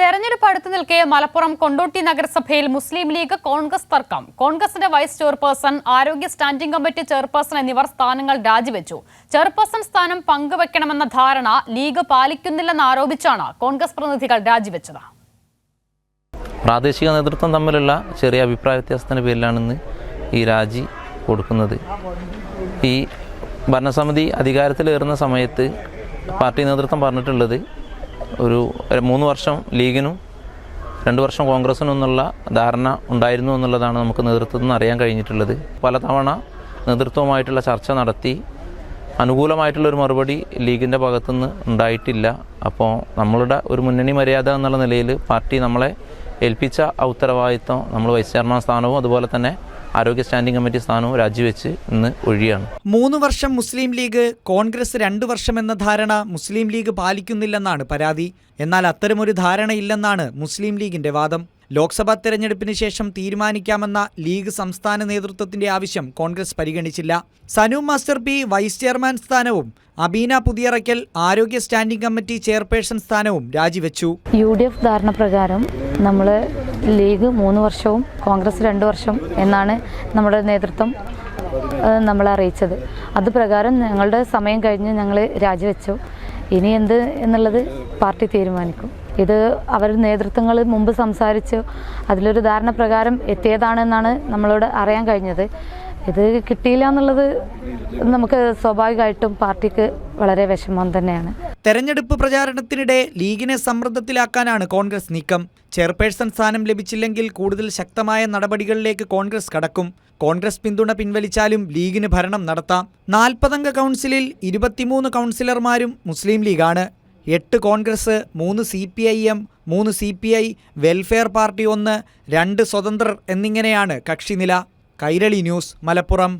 തെരഞ്ഞെടുപ്പ് അടുത്തു നിൽക്കെ മലപ്പുറം കൊണ്ടോട്ടി നഗരസഭയിൽ മുസ്ലിം ലീഗ് കോൺഗ്രസ് തർക്കം. കോൺഗ്രസിന്റെ വൈസ് ചെയർപേഴ്സൺ ആരോഗ്യ സ്റ്റാൻഡിംഗ് കമ്മിറ്റി ചെയർപേഴ്സൺ എന്നിവർ സ്ഥാനങ്ങൾ രാജിവെച്ചു. ചെയർപേഴ്സൺ സ്ഥാനം പങ്കുവെക്കണമെന്ന ധാരണ ലീഗ് പാലിക്കുന്നില്ലെന്ന് ആരോപിച്ചാണ് കോൺഗ്രസ് പ്രതിനിധികൾ രാജിവെച്ചത്. പ്രാദേശിക നേതൃത്വം തമ്മിലുള്ള ചെറിയ അഭിപ്രായ വ്യത്യാസത്തിന്റെ പേരിലാണ് ഇന്ന് ഈ രാജി കൊടുക്കുന്നത്. ഈ ഭരണസമിതി അധികാരത്തിലേറുന്ന സമയത്ത് പാർട്ടി നേതൃത്വം പറഞ്ഞിട്ടുള്ളത് ഒരു മൂന്ന് വർഷം ലീഗിനും രണ്ട് വർഷം കോൺഗ്രസിനും എന്നുള്ള ധാരണ ഉണ്ടായിരുന്നു എന്നുള്ളതാണ് നമുക്ക് നേതൃത്വത്തിൽ നിന്ന് അറിയാൻ കഴിഞ്ഞിട്ടുള്ളത്. പലതവണ നേതൃത്വവുമായിട്ടുള്ള ചർച്ച നടത്തി അനുകൂലമായിട്ടുള്ളൊരു മറുപടി ലീഗിന്റെ ഭാഗത്തുനിന്ന് ഉണ്ടായിട്ടില്ല. അപ്പോൾ നമ്മളുടെ ഒരു മുന്നണി മര്യാദ എന്നുള്ള നിലയിൽ പാർട്ടി നമ്മളെ ഏൽപ്പിച്ച ഉത്തരവാദിത്വം നമ്മൾ വൈസ് ചെയർമാൻ സ്ഥാനവും അതുപോലെ തന്നെ ആരോഗ്യ സ്റ്റാൻഡിംഗ് കമ്മിറ്റി സ്ഥാനവും രാജിവെച്ച് ഇന്ന് ഒഴിയാണ്. മൂന്ന് വർഷം മുസ്ലിം ലീഗ് കോൺഗ്രസ് രണ്ടു വർഷം എന്ന ധാരണ മുസ്ലിം ലീഗ് പാലിക്കുന്നില്ലെന്നാണ് പരാതി. എന്നാൽ അത്തരമൊരു ധാരണയില്ലെന്നാണ് മുസ്ലിം ലീഗിന്റെ വാദം. ലോക്സഭാ തെരഞ്ഞെടുപ്പിന് ശേഷം തീരുമാനിക്കാമെന്ന ലീഗ് സംസ്ഥാന നേതൃത്വത്തിന്റെ ആവശ്യം കോൺഗ്രസ് പരിഗണിച്ചില്ല. Sanu master P vice chairman സ്ഥാനവും അബീന പുതിയറയ്ക്കൽ ആരോഗ്യ സ്റ്റാൻഡിംഗ് കമ്മിറ്റി ചെയർപേഴ്സൺ സ്ഥാനവും രാജിവെച്ചു. യു ഡി എഫ് ധാരണ പ്രകാരം നമ്മൾ ലീഗ് മൂന്ന് വർഷവും കോൺഗ്രസ് രണ്ട് വർഷം എന്നാണ് നമ്മുടെ നേതൃത്വം നമ്മളെ അറിയിച്ചത്. അത് പ്രകാരം ഞങ്ങളുടെ സമയം കഴിഞ്ഞ് ഞങ്ങൾ രാജിവെച്ചു. ഇനി എന്ത് എന്നുള്ളത് പാർട്ടി തീരുമാനിക്കും. ഇത് അവർ നേതൃത്വങ്ങൾ മുമ്പ് സംസാരിച്ചു അതിലൊരു ധാരണ പ്രകാരം എത്തിയതാണെന്നാണ് നമ്മളോട് അറിയാൻ കഴിഞ്ഞത്. ഇത് കിട്ടിയില്ല എന്നുള്ളത് നമുക്ക് സ്വാഭാവികമായിട്ടും പാർട്ടിക്ക് വളരെ വിഷമം തന്നെയാണ്. തെരഞ്ഞെടുപ്പ് പ്രചാരണത്തിനിടെ ലീഗിനെ സമ്മർദ്ദത്തിലാക്കാനാണ് കോൺഗ്രസ് നീക്കം. ചെയർപേഴ്സൺ സ്ഥാനം ലഭിച്ചില്ലെങ്കിൽ കൂടുതൽ ശക്തമായ നടപടികളിലേക്ക് കോൺഗ്രസ് കടക്കും. കോൺഗ്രസ് പിന്തുണ പിൻവലിച്ചാലും ലീഗിന് ഭരണം നടത്താം. നാൽപ്പതംഗ കൗൺസിലിൽ ഇരുപത്തിമൂന്ന് കൗൺസിലർമാരും മുസ്ലിം ലീഗാണ്. എട്ട് കോൺഗ്രസ് മൂന്ന് സി പി ഐ എം മൂന്ന് C P I welfare party ഒന്ന് രണ്ട് സ്വതന്ത്രർ എന്നിങ്ങനെയാണ് കക്ഷിനില. കൈരളി ന്യൂസ് മലപ്പുറം.